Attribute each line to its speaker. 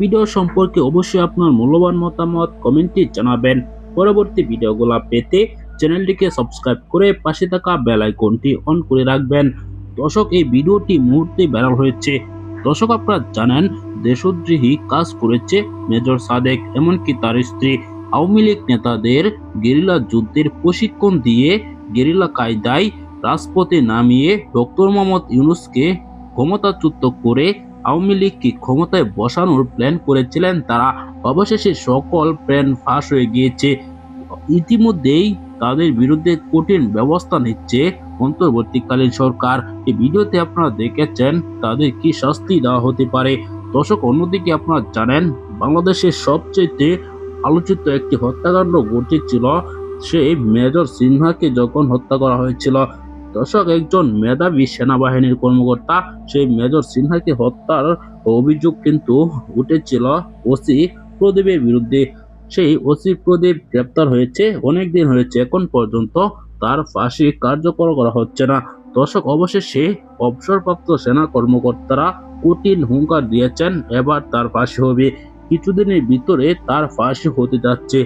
Speaker 1: Video সম্পর্কে অবশ্যই আপনার মূল্যবান মতামত কমেন্টে জানাবেন। পরবর্তী ভিডিওগুলো পেতে চ্যানেলটিকে সাবস্ক্রাইব করে পাশে থাকা বেল আইকনটি অন করে রাখবেন। দর্শক, এই ভিডিওটি মুহূর্তে ভাইরাল হয়েছে। দর্শক, আপনারা জানেন, দেশদ্রোহী কাজ করেছে মেজর সাদেক, এমনকি তার স্ত্রী। আওয়ামী লীগ নেতাদের গেরিলা যুদ্ধের প্রশিক্ষণ দিয়ে গেরিলা কায়দায় রাজপথে নামিয়ে ডক্টর মোহাম্মদ ইউনুসকে ক্ষমতাচ্যুত করে আওয়ামী লীগকে ক্ষমতায় বসানোর প্ল্যান করেছিলেন? তারা অবশেষে সকল প্ল্যান ফাঁস হয়ে গিয়েছে। ইতিমধ্যেই তাদের বিরুদ্ধে কঠিন ব্যবস্থা নিচ্ছে অন্তর্বর্তীকালীন সরকার। এই ভিডিওতে আপনারা দেখেছেন তাদের কি শাস্তি দেওয়া হতে পারে। দর্শক, অন্যদিকে আপনারা জানেন, বাংলাদেশের সবচেয়ে আলোচিত একটি হত্যাকাণ্ড ঘটেছিল সেই মেজর সিনহাকে যখন হত্যা করা হয়েছিল। দর্শক, একজন মেধাবী সেনাবাহিনীর কর্মকর্তা, সেই মেজর সিনহাকে হত্যার অভিযোগ কিন্তু উঠেছিল ওসি প্রদীপের বিরুদ্ধে। সেই ওসি প্রদীপ গ্রেপ্তার হয়েছে অনেক দিন হয়েছে, এখন পর্যন্ত তার ফাঁসি কার্যকর করা হচ্ছে না। দর্শক, অবশেষে অবসরপ্রাপ্ত সেনা কর্মকর্তারা কঠিন হুঙ্কার দিয়েছেন, এবার তার ফাঁসি হবে। কিছুদিনের ভিতরে তার ফাঁসি হতে যাচ্ছে।